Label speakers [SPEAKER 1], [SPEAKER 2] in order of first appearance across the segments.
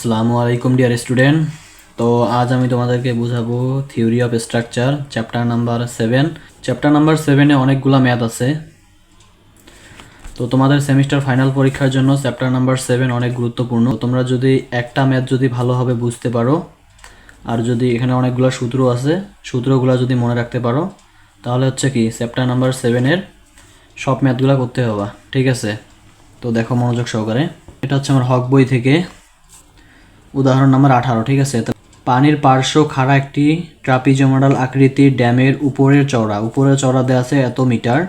[SPEAKER 1] আসসালামু আলাইকুম dear student তো আজ আমি তোমাদেরকে বোঝাবো theory of structure chapter number seven chapter number সেভেনে অনেকগুলো ম্যাথ আছে। তো তোমাদের সেমিস্টার ফাইনাল পরীক্ষার জন্য চ্যাপ্টার নাম্বার সেভেন অনেক গুরুত্বপূর্ণ। তোমরা যদি একটা ম্যাথ যদি ভালোভাবে বুঝতে পারো, আর যদি এখানে অনেকগুলো সূত্র আছে, সূত্রগুলো যদি মনে রাখতে পারো, তাহলে হচ্ছে কি চ্যাপ্টার নাম্বার সেভেনের সব ম্যাথগুলো করতে হবে। ঠিক আছে? তো দেখো মনোযোগ সহকারে। এটা হচ্ছে আমার হক বই থেকে। উদাহরণ নাম্বার আঠারো, ঠিক আছে? পানির পার্শ্ব খাড়া একটি ট্রাপিজোমাডাল আকৃতির ড্যামের উপরের চওড়া। উপরের চওড়া দেওয়া আছে এত মিটার,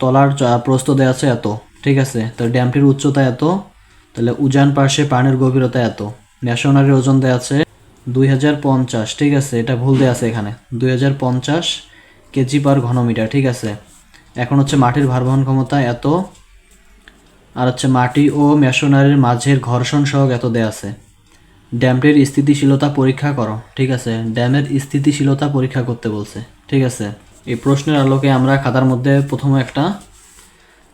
[SPEAKER 1] তলার প্রস্থ দেওয়া আছে এত, ঠিক আছে? তো ড্যামটির উচ্চতা এত, তাহলে উজান পার্শ্বে পানির গভীরতা এত। ন্যাশনারির ওজন দেওয়া আছে দুই হাজার পঞ্চাশ, ঠিক আছে? এটা ভুল দেওয়া আছে এখানে। দুই হাজার পঞ্চাশ কেজি পার ঘনমিটার, ঠিক আছে? এখন হচ্ছে মাটির ভারবহন ক্ষমতা এত, আর হচ্ছে মাটি ও মেশনারির মাঝের ঘর্ষণ সহগ এত দেয়া আছে। ড্যামটির স্থিতিশীলতা পরীক্ষা করো, ঠিক আছে? ড্যামের স্থিতিশীলতা পরীক্ষা করতে বলছে, ঠিক আছে? এই প্রশ্নের আলোকে আমরা খাতার মধ্যে প্রথমে একটা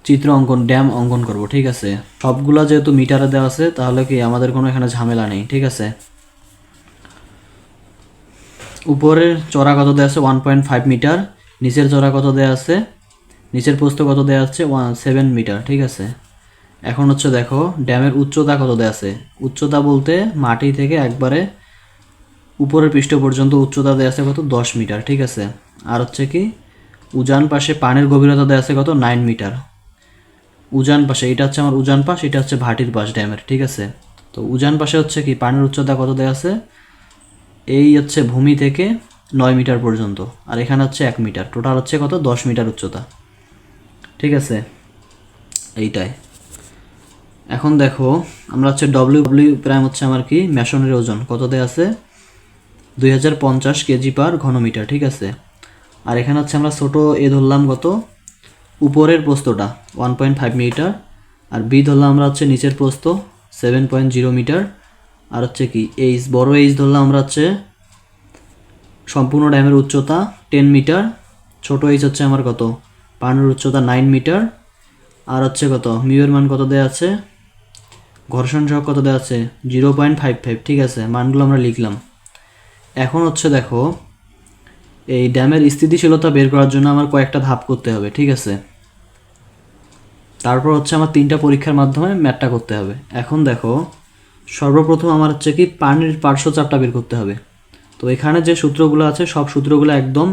[SPEAKER 1] চিত্র অঙ্কন, ড্যাম অঙ্কন করব, ঠিক আছে? সবগুলা যেহেতু মিটারে দেওয়া আছে, তাহলে কি আমাদের কোনো এখানে ঝামেলা নেই, ঠিক আছে? উপরের চড়া কত দেওয়া আছে? One point five metre. নিচের চড়া কত দেওয়া আছে? নিচের প্রস্থ কত দেওয়া আছে? ওয়ান সেভেন মিটার, ঠিক আছে? এখন হচ্ছে দেখো, ড্যামের উচ্চতা কত দেওয়া আছে? উচ্চতা বলতে মাটি থেকে একবারে উপরের পৃষ্ঠ পর্যন্ত উচ্চতা দেওয়া আছে কত? দশ মিটার, ঠিক আছে? আর হচ্ছে কি, উজান পাশে পানির গভীরতা দেওয়া আছে কত? Nine metre. উজান পাশে, এটা হচ্ছে আমার উজান পাশ, এটা হচ্ছে ভাটির পাশ ড্যামের, ঠিক আছে? তো উজান পাশে হচ্ছে কি, পানির উচ্চতা কত দেওয়া আছে? এই হচ্ছে ভূমি থেকে নয় মিটার পর্যন্ত, আর এখানে হচ্ছে এক মিটার। টোটাল হচ্ছে কত? দশ মিটার উচ্চতা। ঠিক আছে? এইটাই। এখন দেখো, আমরা হচ্ছে ডব্লিউ ডব্লিউ প্রাইম হচ্ছে আমার কি? মেশনের ওজন। কত দেয়া আছে? দুই হাজার পঞ্চাশ কেজি পার ঘনমিটার, ঠিক আছে? আর এখানে হচ্ছে আমরা ছোট এ ধরলাম কত? উপরের প্রস্তটা ওয়ান পয়েন্ট ফাইভ মিটার। আর বি ধরলাম আমরা হচ্ছে নিচের প্রস্ত সেভেন পয়েন্ট জিরো মিটার। আর হচ্ছে কি এইচ বড় এইচ ধরলাম আমরা হচ্ছে সম্পূর্ণ ড্যামের উচ্চতা টেন মিটার। ছোট এইচ হচ্ছে আমার কত? পানির উচ্চতা নাইন মিটার। আর হচ্ছে কত? মিউয়ের মান কত দেওয়া আছে? ঘর্ষণ সহ কত দেওয়া আছে? জিরো পয়েন্ট ফাইভ ফাইভ ঠিক আছে, মানগুলো আমরা লিখলাম। এখন হচ্ছে দেখো, এই ড্যামের স্থিতিশীলতা বের করার জন্য আমার কয়েকটা ধাপ করতে হবে, ঠিক আছে? তারপর হচ্ছে আমার তিনটা পরীক্ষার মাধ্যমে ম্যাটটা করতে হবে। এখন দেখো, সর্বপ্রথম আমার হচ্ছে কি পানির পার্শ্বচাপটা বের করতে হবে। তো এখানে যে সূত্রগুলো আছে, সব সূত্রগুলো একদম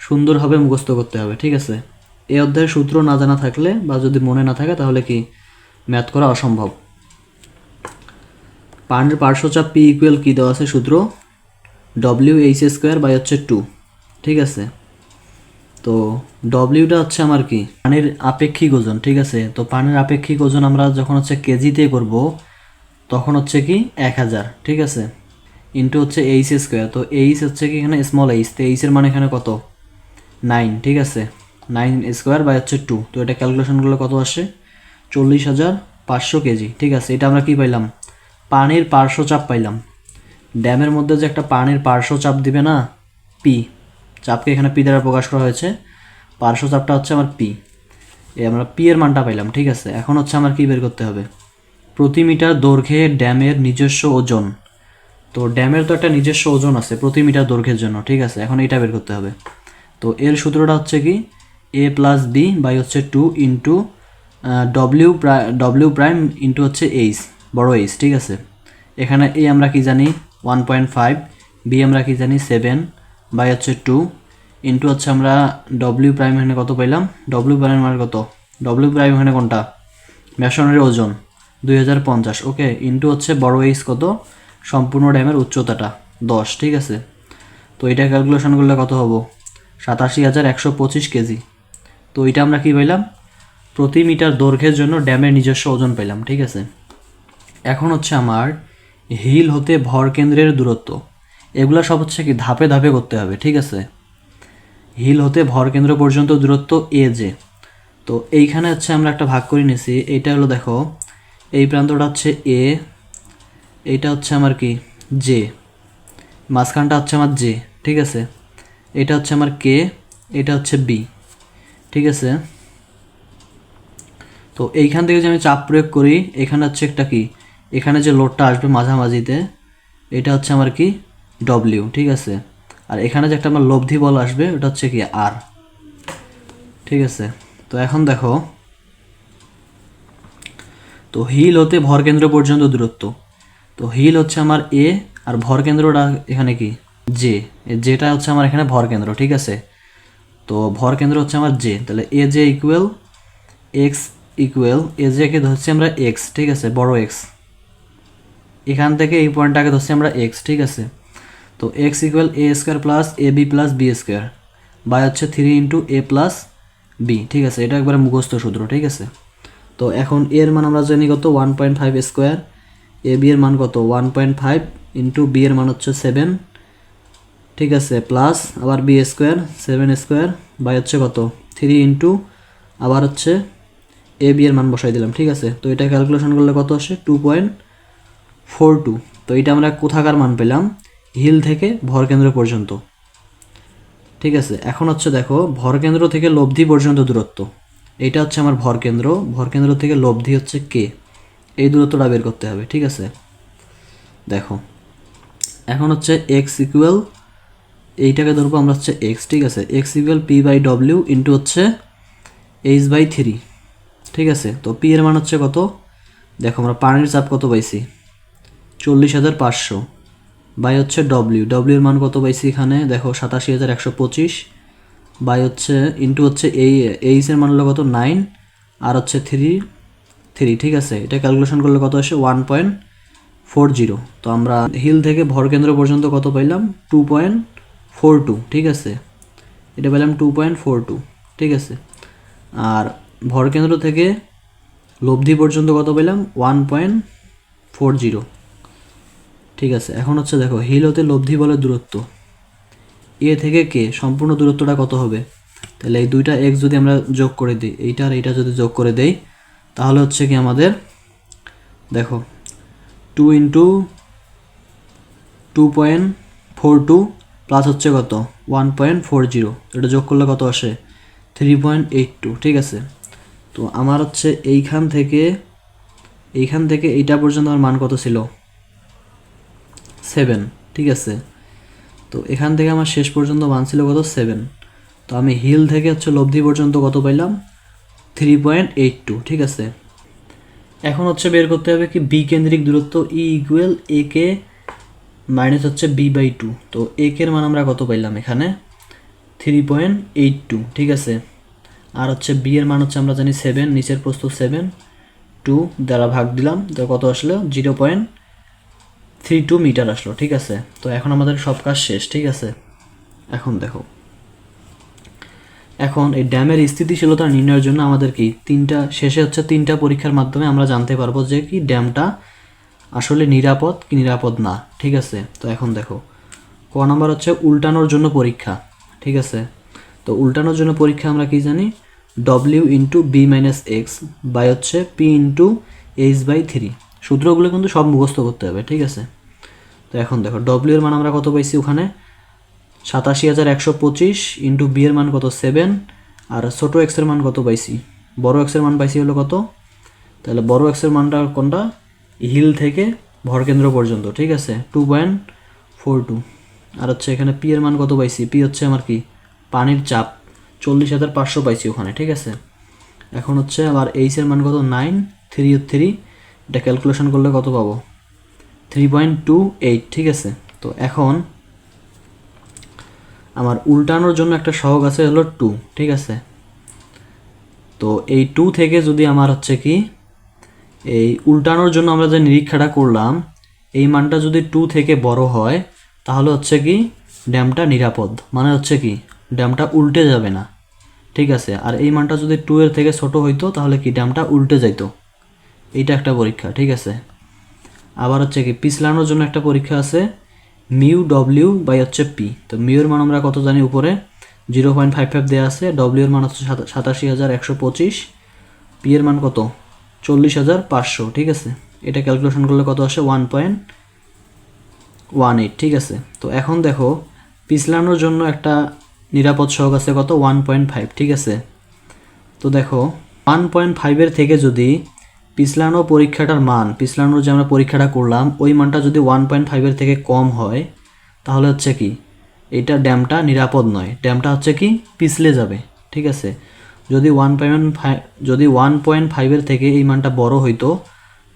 [SPEAKER 1] সুন্দরভাবে মুখস্থ করতে হবে, ঠিক আছে? এই অধ্যায়ের সূত্র না জানা থাকলে বা যদি মনে না থাকে তাহলে কি ম্যাথ করা অসম্ভব। পানির পার্শ্বচাপ পি ইকুয়াল কী দেওয়া আছে সূত্র? ডব্লিউ এইচ স্কোয়ার বাই হচ্ছে টু ঠিক আছে? তো ডব্লিউটা হচ্ছে আমার কি? পানির আপেক্ষিক ওজন, ঠিক আছে? তো পানির আপেক্ষিক ওজন আমরা যখন হচ্ছে কেজিতে করব, তখন হচ্ছে কি? এক হাজার, ঠিক আছে? ইন্টু হচ্ছে এইচ স্কোয়ার তো এইচ হচ্ছে কি এখানে স্মল এইচ তো এইচের মানে এখানে কত? নাইন ঠিক আছে? নাইন স্কোয়ার বাই হচ্ছে টু তো এটা ক্যালকুলেশনগুলো কত আসে? চল্লিশ হাজার পাঁচশো কেজি, ঠিক আছে? এটা আমরা কি পাইলাম? পানির পার্শ্বচাপ পাইলাম। ড্যামের মধ্যে যে একটা পানির পার্শ্বচাপ দিবে না পি চাপকে এখানে পি দ্বারা প্রকাশ করা হয়েছে। পার্শ্বচাপটা হচ্ছে আমার পি এই আমরা পি এর মানটা পাইলাম, ঠিক আছে? এখন হচ্ছে আমার কি বের করতে হবে? প্রতি মিটার দৈর্ঘ্যে ড্যামের নিজস্ব ওজন। তো ড্যামের তো একটা নিজস্ব ওজন আছে, প্রতি মিটার দৈর্ঘ্যের জন্য, ঠিক আছে? এখন এটা বের করতে হবে। তো এর সূত্রটা হচ্ছে কি? এ প্লাস বি বাই হচ্ছে two into W W prime into হচ্ছে এইচ বড় এইচ ঠিক আছে? এখানে এ আমরা কি জানি? ওয়ান পয়েন্ট ফাইভ বি আমরা কি জানি? সেভেন বাই হচ্ছে টু ইন্টু হচ্ছে আমরা ডব্লিউ প্রাইম এখানে কত পাইলাম? ডব্লিউ প্রাইম মানে কত? ডব্লিউ প্রাইম এখানে কোনটা? মেশনারির ওজন, দুই হাজার পঞ্চাশ ওকে ইন্টু হচ্ছে বড় এইচ কত? সম্পূর্ণ ড্যামের উচ্চতাটা, দশ, ঠিক আছে? তো এটা ক্যালকুলেশন করলে কত হব? সাতাশি হাজার একশো পঁচিশ কেজি। তো এটা আমরা কি পাইলাম? প্রতি মিটার দৈর্ঘ্যের জন্য ড্যামের নিজস্ব ওজন পেলাম ঠিক আছে? এখন হচ্ছে আমার হিল হতে ভর কেন্দ্রের দূরত্ব। এগুলো সব হচ্ছে কি ধাপে ধাপে করতে হবে, ঠিক আছে? হিল হতে ভর কেন্দ্র পর্যন্ত দূরত্ব এ জে। তো এইখানে হচ্ছে আমরা একটা ভাগ করে নিছি, এইটা হলো দেখো, এই প্রান্তটা হচ্ছে এ, এইটা হচ্ছে আমার কি? জে। মাঝখানটা হচ্ছে আমার জে, ঠিক আছে? এটা হচ্ছে আমার কে, এটা হচ্ছে বি, ঠিক আছে? তো এইখান থেকে যে আমি চাপ প্রয়োগ করি, এখানে হচ্ছে একটা কি? এখানে যে লোডটা আসবে মাঝামাঝিতে, এটা হচ্ছে আমার কি? ডব্লিউ ঠিক আছে? আর এখানে যে একটা আমার লব্ধি বল আসবে, ওটা হচ্ছে কি আর ঠিক আছে? তো এখন দেখো, তো হিল হতে ভর কেন্দ্র পর্যন্ত দূরত্ব। তো হিল হচ্ছে আমার এ আর ভর কেন্দ্রটা এখানে কি? জে যেটা হচ্ছে আমার এখানে ভর কেন্দ্র, ঠিক আছে? তো ভর কেন্দ্র হচ্ছে আমার জে তাহলে A J equal X equal A JK ধরছি আমরা এক্স ঠিক আছে? বড় এক্স এখান থেকে এই পয়েন্টটাকে ধরছি আমরা এক্স ঠিক আছে? তো X equal A square plus A B plus B square by হচ্ছে three into A plus B ঠিক আছে? এটা একবারে মুখস্থ সূত্র, ঠিক আছে? তো এখন এর মান আমরা জানি কত? One point five square A B এর মান কত? One point five into B এর মান হচ্ছে সেভেন ঠিক আছে? প্লাস আবার B square seven square by হচ্ছে কত? থ্রি ইন্টু আবার হচ্ছে এ বি এর মান বসাই দিলাম, ঠিক আছে? তো এটা ক্যালকুলেশন করলে কত আসে? Two point four two. তো এটা আমরা কোথাকার মান পেলাম? হিল থেকে ভরকেন্দ্র পর্যন্ত। ঠিক আছে, এখন হচ্ছে দেখো ভরকেন্দ্র থেকে লব্ধি পর্যন্ত দূরত্ব। এইটা হচ্ছে আমার ভরকেন্দ্র ভরকেন্দ্র থেকে লব্ধি হচ্ছে কে এই দূরত্বটা বের করতে হবে, ঠিক আছে? দেখো, এখন হচ্ছে এক্স ইকুয়াল এইটাকে ধরবো আমরা হচ্ছে এক্স ঠিক আছে? X equal P by W into হচ্ছে এইচ বাই থ্রি ঠিক আছে? তো পি এর মান হচ্ছে কত? দেখো, আমরা পানির চাপ কত পাইছি? চল্লিশ হাজার পাঁচশো। বাই হচ্ছে ডব্লিউ ডব্লিউর মান কত পাইছি এখানে? দেখো, সাতাশি হাজার একশো পঁচিশ। বাই হচ্ছে ইন্টু হচ্ছে এই এইচ এর মান হলো কত? নাইন আর হচ্ছে থ্রি থ্রি ঠিক আছে? এটা ক্যালকুলেশন করলে কত আসে? ওয়ান পয়েন্ট ফোর জিরো তো আমরা হিল থেকে ভরকেন্দ্র পর্যন্ত কত পাইলাম? টু পয়েন্ট ফোর টু ঠিক আছে? এটা পেলাম টু পয়েন্ট ফোর টু ঠিক আছে? আর ভরকেন্দ্র থেকে লব্ধি পর্যন্ত কত পেলাম ওয়ান পয়েন্ট ফোর জিরো ঠিক আছে, এখন হচ্ছে দেখো হিল হতে লব্ধি বলে দূরত্ব। এ থেকে কে? সম্পূর্ণ দূরত্বটা কত হবে? তাহলে এই দুইটা এক্স যদি আমরা যোগ করে দিই, এইটা আর এইটা যদি যোগ করে দেই, তাহলে হচ্ছে কি আমাদের, দেখো two into two point four two plus হচ্ছে কত? ওয়ান পয়েন্ট ফোর জিরো এটা যোগ করলে কত আসে? থ্রি পয়েন্ট এইট টু ঠিক আছে? তো আমার হচ্ছে এইখান থেকে এইখান থেকে এইটা পর্যন্ত আমার মান কত ছিল? সেভেন ঠিক আছে? তো এখান থেকে আমার শেষ পর্যন্ত মান ছিল কত? সেভেন তো আমি হিল থেকে হচ্ছে লব্ধি পর্যন্ত কত পাইলাম? থ্রি পয়েন্ট এইট টু ঠিক আছে? এখন হচ্ছে বের করতে হবে কি বি কেন্দ্রিক দূরত্ব E equal A K minus হচ্ছে বি বাই টু তো এ কের মান আমরা কত পাইলাম এখানে? থ্রি পয়েন্ট এইট টু ঠিক আছে? আর হচ্ছে বি এর মান হচ্ছে আমরা জানি সেভেন নিচের প্রস্থ সেভেন টু দ্বারা ভাগ দিলাম, তো কত আসলো? Zero point three two metre আসলো, ঠিক আছে? তো এখন আমাদের সব কাজ শেষ, ঠিক আছে? এখন দেখো। এখন এই ড্যামের স্থিতিশীলতা নির্ণয়ের জন্য আমাদের কি তিনটা, শেষে হচ্ছে তিনটা পরীক্ষার মাধ্যমে আমরা জানতে পারব যে কি ড্যামটা আসলে নিরাপদ কি নিরাপদ না, ঠিক আছে? তো এখন দেখো, ক নাম্বার হচ্ছে উল্টানোর জন্য পরীক্ষা, ঠিক আছে? তো উল্টানোর জন্য পরীক্ষা আমরা কি জানি? W into B minus X by হচ্ছে P into H by three সূত্রগুলো কিন্তু সব মুখস্থ করতে হবে, ঠিক আছে? তো এখন দেখো ডব্লিউ এর মান আমরা কত পাইছি ওখানে? সাতাশি হাজার একশো পঁচিশ ইন্টু বি এর মান কত? সেভেন আর ছোটো এক্সের মান কত পাইছি? বড় এক্সের মান পাইছি হলো কত? তাহলে বড় এক্সের মানটা কোনটা? হিল থেকে ভরকেন্দ্র পর্যন্ত, ঠিক আছে? টু পয়েন্ট ফোর টু আর হচ্ছে এখানে পি এর মান কত পাইছি? পি হচ্ছে আমার কি? পানির চাপ। চল্লিশ হাজার পাঁচশো পাইছি ওখানে, ঠিক আছে? এখন হচ্ছে আবার এইচ এর মান কত? নাইন থ্রি থ্রি এটা ক্যালকুলেশন করলে কত পাবো? থ্রি পয়েন্ট টু এইট ঠিক আছে? তো এখন আমার উল্টানোর জন্য একটা সহগ আছে হলো টু ঠিক আছে? তো এই টু থেকে যদি আমার হচ্ছে কি, এই উল্টানোর জন্য আমরা যে নিরীক্ষাটা করলাম, এই মানটা যদি টু থেকে বড় হয়, তাহলে হচ্ছে কি, ড্যামটা নিরাপদ। মানে হচ্ছে কি, ড্যামটা উল্টে যাবে না। ঠিক আছে? আর এই মানটা যদি টু এর থেকে ছোট হইতো, তাহলে কি, ড্যামটা উল্টে যাইতো। এইটা একটা পরীক্ষা, ঠিক আছে? আবার হচ্ছে কি পিছলানোর জন্য একটা পরীক্ষা আছে, মিউ ডব্লিউ বাই হচ্ছে পি। তো মিউর মান আমরা কত জানি উপরে? জিরো পয়েন্ট ফাইভ ফাইভ দেওয়া আছে ডব্লিউর মান হচ্ছে সাতাশি হাজার একশো পঁচিশ, পি এর মান কত? চল্লিশ হাজার পাঁচশো, ঠিক আছে? এটা ক্যালকুলেশন করলে কত আসে? ওয়ান পয়েন্ট ওয়ান এইট, ঠিক আছে? তো এখন দেখো পিছলানোর জন্য একটা নিরাপদ সহগ আছে কত? ওয়ান পয়েন্ট ফাইভ, ঠিক আছে? তো দেখো, ওয়ান পয়েন্ট ফাইভের থেকে যদি পিছলানো পরীক্ষাটার মান, পিছলানোর যে আমরা পরীক্ষাটা করলাম, ওই মানটা যদি ওয়ান পয়েন্ট ফাইভের থেকে কম হয়, তাহলে হচ্ছে কি? এটা ড্যামটা নিরাপদ নয়। ড্যামটা হচ্ছে কি? পিছলে যাবে। ঠিক আছে? যদি ওয়ান পয়েন্ট ফাইভ যদি ওয়ান পয়েন্ট ফাইভের থেকে এই মানটা বড় হইতো,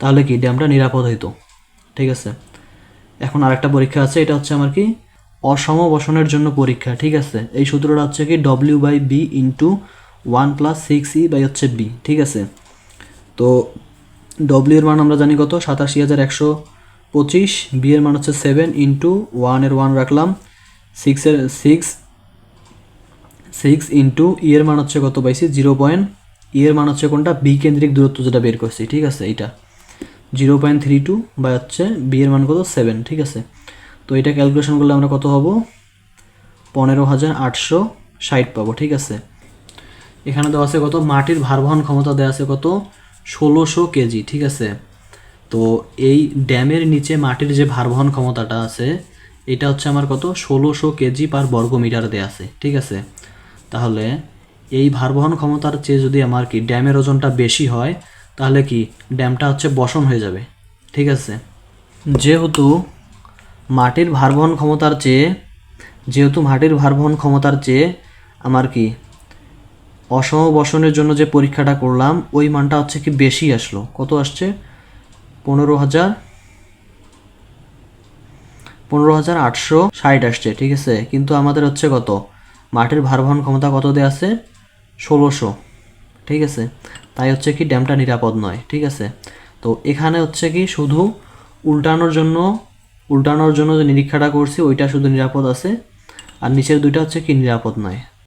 [SPEAKER 1] তাহলে কি? ড্যামটা নিরাপদ হইতো। ঠিক আছে? এখন আরেকটা পরীক্ষা আছে, এটা হচ্ছে আমার কি? অসম বসনের জন্য পরীক্ষা। ঠিক আছে? এই সূত্রটা হচ্ছে কি? W by B into one plus six E by হচ্ছে বি ঠিক আছে? তো ডব্লিউ এর মান আমরা জানি কত? সাতাশি হাজার একশো পঁচিশ। বি এর মান হচ্ছে সেভেন ইন্টু ওয়ানের ওয়ান রাখলাম। সিক্সের সিক্স সিক্স ইন্টু ই এর মান হচ্ছে কত পাইছি? জিরো পয়েন্ট ই এর মান হচ্ছে কোনটা? বি কেন্দ্রিক দূরত্ব যেটা বের করছি, ঠিক আছে এইটা। জিরো পয়েন্ট থ্রি টু বা হচ্ছে বি এর মান কত? সেভেন ঠিক আছে। তো এটা ক্যালকুলেশন করলে আমরা কত হব? পনেরো হাজার আটশো ষাট পাবো, ঠিক আছে। এখানে দেওয়া আছে কত? মাটির ভারবহন ক্ষমতা দেওয়া আছে কত? ষোলোশো কেজি, ঠিক আছে? তো এই ড্যামের নিচে মাটির যে ভারবহন ক্ষমতাটা আছে, এটা হচ্ছে আমার কত? ষোলোশো কেজি পার বর্গ মিটার দেওয়া আছে, ঠিক আছে? তাহলে এই ভারবহন ক্ষমতার চেয়ে যদি আমার কি ড্যামের ওজনটা বেশি হয়, তাহলে কি ড্যামটা হচ্ছে বসন হয়ে যাবে, ঠিক আছে? যেহেতু মাটির ভারবহন ক্ষমতার চেয়ে, যেহেতু মাটির ভারবহন ক্ষমতার চেয়ে আমার কি অসম বসনের জন্য যে পরীক্ষাটা করলাম, ওই মানটা হচ্ছে কি বেশি আসলো। কত আসছে? পনেরো হাজার পনেরো হাজার আটশো ষাট আসছে, ঠিক আছে? কিন্তু আমাদের হচ্ছে কত? মাটির ভারবহন ক্ষমতা কত দেওয়া আছে? ষোলোশো, ঠিক আছে? তাই হচ্ছে কি ড্যামটা নিরাপদ নয়, ঠিক আছে? তো এখানে হচ্ছে কি শুধু উল্টানোর জন্য উল্টানোর জন্য যে নিরীক্ষাটা করছি, ওইটা শুধু নিরাপদ আছে, আর নিচের দুইটা হচ্ছে কি নিরাপদ নয়।